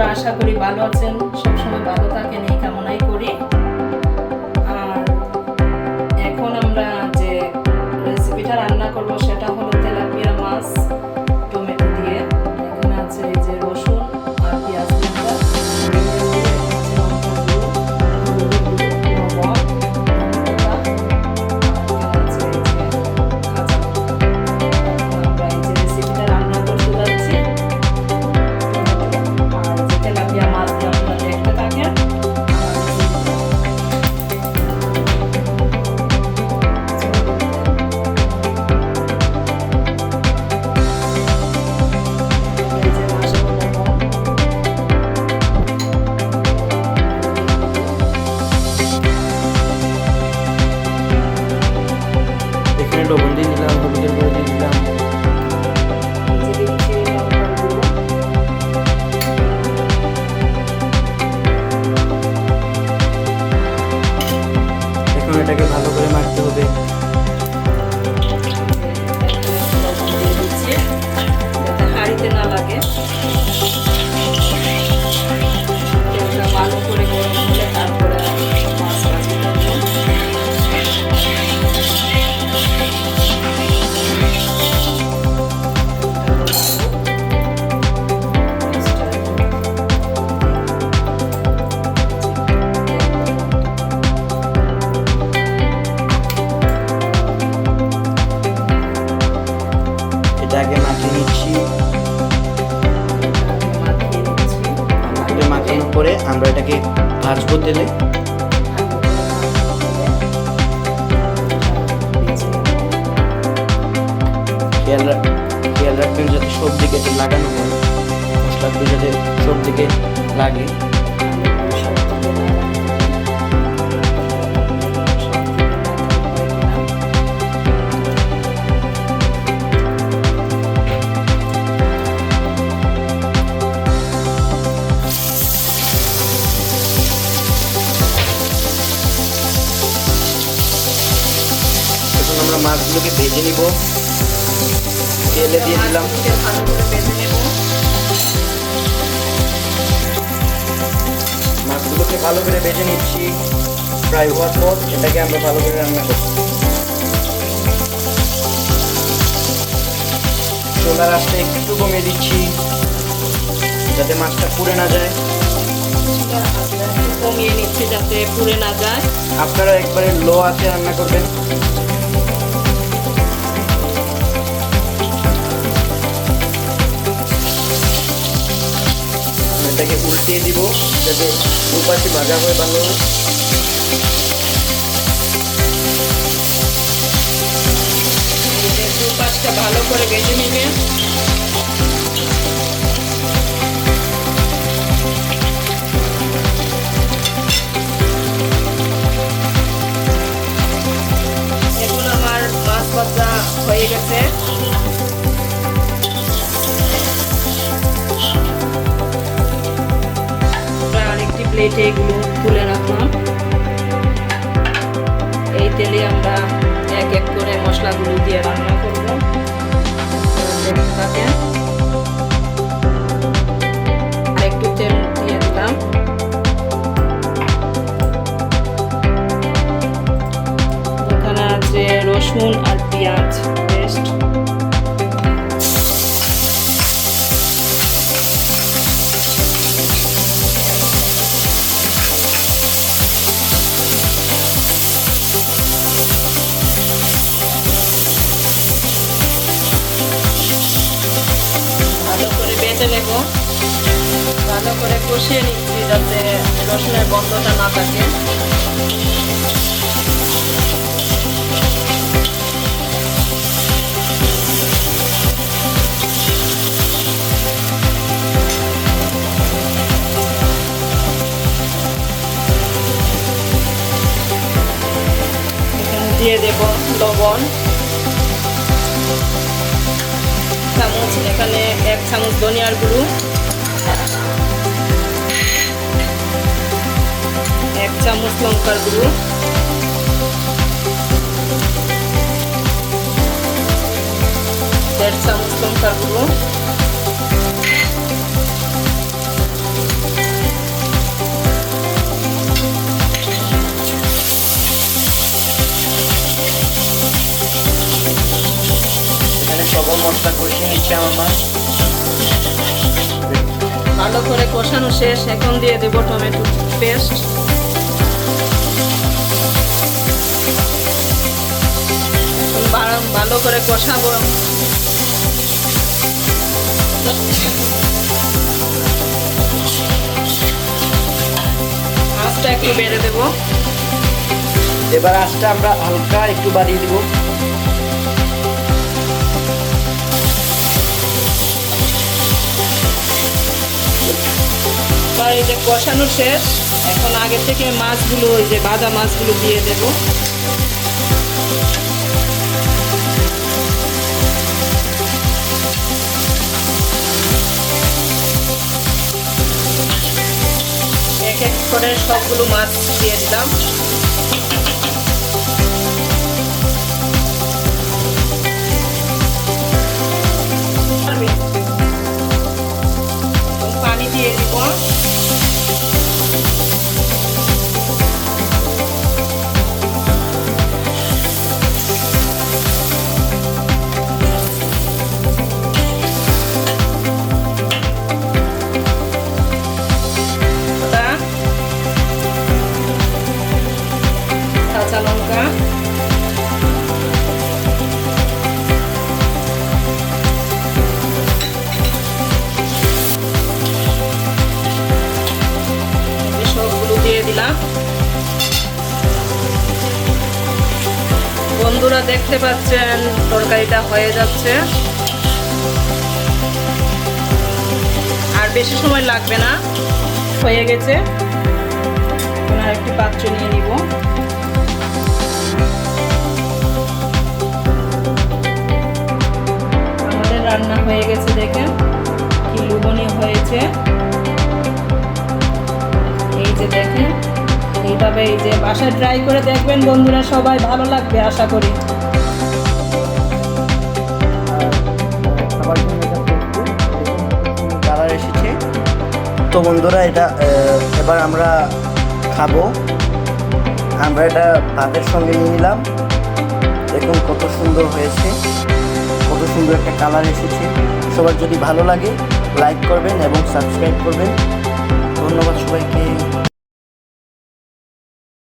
বন্ধুরা আশা করি ভালো আছেন সবসময় ভালো থাকেন এই কামনাই করি এটা আগে মাখিয়ে নিচ্ছি করে মাখানোর পরে আমরা এটাকে ভাজবো তেলে। খেয়াল রাখ খেয়াল রাখবেন যাতে সব দিকে এটা লাগানো হয় মশলাগুলো যাতে সব দিকে লাগে। ভেজে নিব। তেলে দিয়ে দিলাম। মাছগুলোকে ভালো করে ভেজে নিচ্ছি। ফ্রাই হওয়ার পর এটাকে আমরা ভালো করে রান্না করছি চোলার আঁচটা একটু কমিয়ে দিচ্ছি যাতে মাছটা পুড়ে না যায়। কমিয়ে নিচ্ছি যাতে পুড়ে না যায়। আপনারা একবারে লো আছে রান্না করবেন। উল্টিয়ে দিব। যাতে দুপাশে ভাজা হয়ে ভালো। দু পাঁচটা ভালো করে বেজে নেবেন এখন আমার মাছ ভাজা হয়ে গেছে। প্লেটে এগুলো তুলে রাখলাম। এই তেলে আমরা এক এক করে মশলাগুলো দিয়ে রান্না করব। দেখতে থাকেন। একটু তেল দিয়ে এখানে আছে রসুন আর পেঁয়াজ পেস্ট। নেব ভালো করে কষিয়ে নিচ্ছি যাতে রসুনের গন্ধটা না থাকে। দিয়ে দেব লবণ। চামচ এখানে এক চামচ ধনিয়ার গুঁড়ো। এক চামচ লঙ্কার গুঁড়ো। দেড় চামচ লঙ্কার গুঁড়ো। হচ্ছে আমার মাছ ভালো করে কষানো শেষ এখন দিয়ে দেব টমেটো পেস্ট। ভালো করে কষাবো। আঁচটা একটু বেড়ে দেবো। এবার আজটা আমরা হালকা একটু বাড়িয়ে দিব। আর এই যে কষানো শেষ। এখন আগে থেকে মাছগুলো, ওই যে বাদা মাছগুলো দিয়ে দেব। এক এক করে সবগুলো মাছ দিয়ে দিলাম। বন্ধুরা দেখতে পাচ্ছেন, তরকারিটা হয়ে যাচ্ছে। আর বেশি সময় লাগবে না, হয়ে গেছে। একটি পাত্র নিয়ে নিব। এইভাবে এই যে বাসায় ট্রাই করে দেখবেন বন্ধুরা, সবাই ভালো লাগবে, আশা করি। কালার এসেছে। তো বন্ধুরা, এটা এবার আমরা খাব। আমরা এটা ভাতের সঙ্গে নিয়ে নিলাম। দেখুন কত সুন্দর হয়েছে, কত সুন্দর একটা কালার এসেছে। সবার যদি ভালো লাগে লাইক করবেন এবং সাবস্ক্রাইব করবেন। ধন্যবাদ সবাইকে।